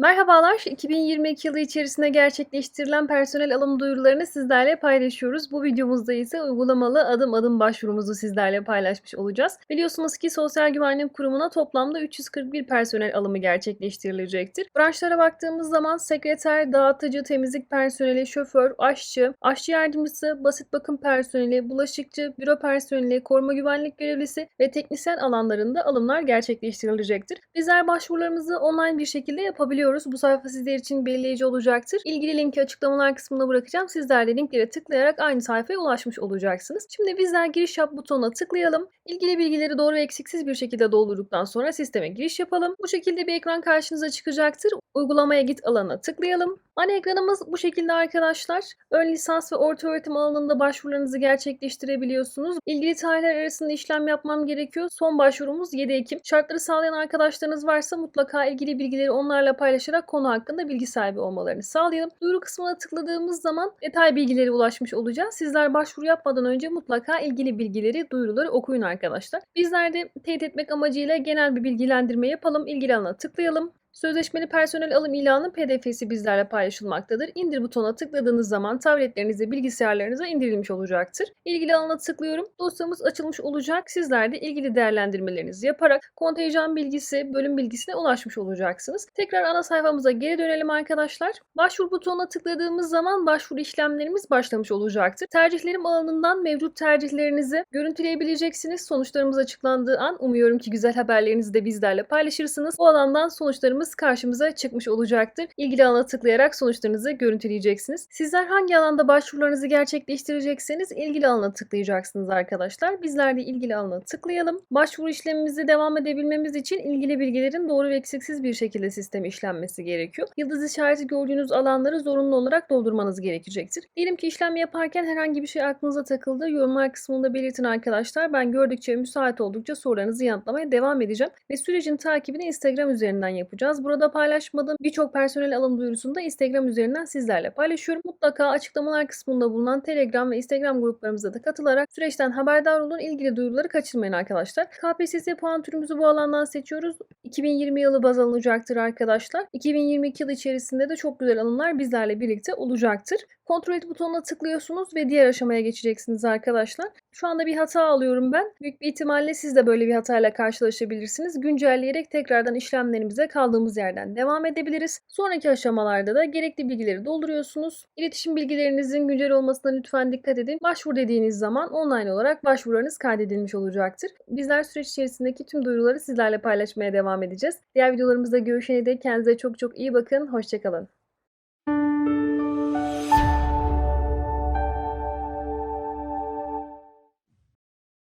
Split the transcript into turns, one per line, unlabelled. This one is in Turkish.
Merhabalar, 2022 yılı içerisinde gerçekleştirilen personel alım duyurularını sizlerle paylaşıyoruz. Bu videomuzda ise uygulamalı adım adım başvurumuzu sizlerle paylaşmış olacağız. Biliyorsunuz ki Sosyal Güvenlik Kurumu'na toplamda 341 personel alımı gerçekleştirilecektir. Branşlara baktığımız zaman sekreter, dağıtıcı, temizlik personeli, şoför, aşçı, aşçı yardımcısı, basit bakım personeli, bulaşıkçı, büro personeli, koruma güvenlik görevlisi ve teknisyen alanlarında alımlar gerçekleştirilecektir. Bizler başvurularımızı online bir şekilde yapabiliyoruz. Bu sayfa sizler için belirleyici olacaktır. İlgili linki açıklamalar kısmına bırakacağım. Sizler de linklere tıklayarak aynı sayfaya ulaşmış olacaksınız. Şimdi bizler giriş yap butonuna tıklayalım. İlgili bilgileri doğru ve eksiksiz bir şekilde doldurduktan sonra sisteme giriş yapalım. Bu şekilde bir ekran karşınıza çıkacaktır. Uygulamaya git alanına tıklayalım. Ana ekranımız bu şekilde arkadaşlar. Ön lisans ve orta öğretim alanında başvurularınızı gerçekleştirebiliyorsunuz. İlgili tarihler arasında işlem yapmam gerekiyor. Son başvurumuz 7 Ekim. Şartları sağlayan arkadaşlarınız varsa mutlaka ilgili bilgileri onlarla paylaşarak konu hakkında bilgi sahibi olmalarını sağlayalım. Duyuru kısmına tıkladığımız zaman detay bilgileri ulaşmış olacağız. Sizler başvuru yapmadan önce mutlaka ilgili bilgileri, duyuruları okuyun arkadaşlar. Bizler de teyit etmek amacıyla genel bir bilgilendirme yapalım. İlgili alana tıklayalım. Sözleşmeli personel alım ilanı pdf'si bizlerle paylaşılmaktadır. İndir butonuna tıkladığınız zaman tabletlerinize, bilgisayarlarınıza indirilmiş olacaktır. İlgili alana tıklıyorum. Dosyamız açılmış olacak. Sizler de ilgili değerlendirmelerinizi yaparak kontenjan bilgisi, bölüm bilgisine ulaşmış olacaksınız. Tekrar ana sayfamıza geri dönelim arkadaşlar. Başvur butonuna tıkladığımız zaman başvuru işlemlerimiz başlamış olacaktır. Tercihlerim alanından mevcut tercihlerinizi görüntüleyebileceksiniz. Sonuçlarımız açıklandığı an umuyorum ki güzel haberlerinizi de bizlerle paylaşırsınız. O alandan sonuçlarımız karşımıza çıkmış olacaktır. İlgili alana tıklayarak sonuçlarınızı görüntüleyeceksiniz. Sizler hangi alanda başvurularınızı gerçekleştirecekseniz ilgili alana tıklayacaksınız arkadaşlar. Bizler de ilgili alana tıklayalım. Başvuru işlemimizi devam edebilmemiz için ilgili bilgilerin doğru ve eksiksiz bir şekilde sisteme işlenmesi gerekiyor. Yıldız işareti gördüğünüz alanları zorunlu olarak doldurmanız gerekecektir. Diyelim ki işlem yaparken herhangi bir şey aklınıza takıldı. Yorumlar kısmında belirtin arkadaşlar. Ben gördükçe müsait oldukça sorularınızı yanıtlamaya devam edeceğim. Ve sürecin takibini Instagram üzerinden yapacağız. Burada paylaşmadığım birçok personel alım duyurusunu da Instagram üzerinden sizlerle paylaşıyorum. Mutlaka açıklamalar kısmında bulunan Telegram ve Instagram gruplarımıza da katılarak süreçten haberdar olun. İlgili duyuruları kaçırmayın arkadaşlar. KPSS puan türümüzü bu alandan seçiyoruz. 2020 yılı baz alınacaktır arkadaşlar. 2022 yılı içerisinde de çok güzel alımlar bizlerle birlikte olacaktır. Kontrol et butonuna tıklıyorsunuz ve diğer aşamaya geçeceksiniz arkadaşlar. Şu anda bir hata alıyorum ben. Büyük bir ihtimalle siz de böyle bir hatayla karşılaşabilirsiniz. Güncelleyerek tekrardan işlemlerimize kaldığımız yerden devam edebiliriz. Sonraki aşamalarda da gerekli bilgileri dolduruyorsunuz. İletişim bilgilerinizin güncel olmasına lütfen dikkat edin. Başvur dediğiniz zaman online olarak başvurularınız kaydedilmiş olacaktır. Bizler süreç içerisindeki tüm duyuruları sizlerle paylaşmaya devam edeceğiz. Diğer videolarımızda görüşene dek kendinize çok çok iyi bakın. Hoşçakalın.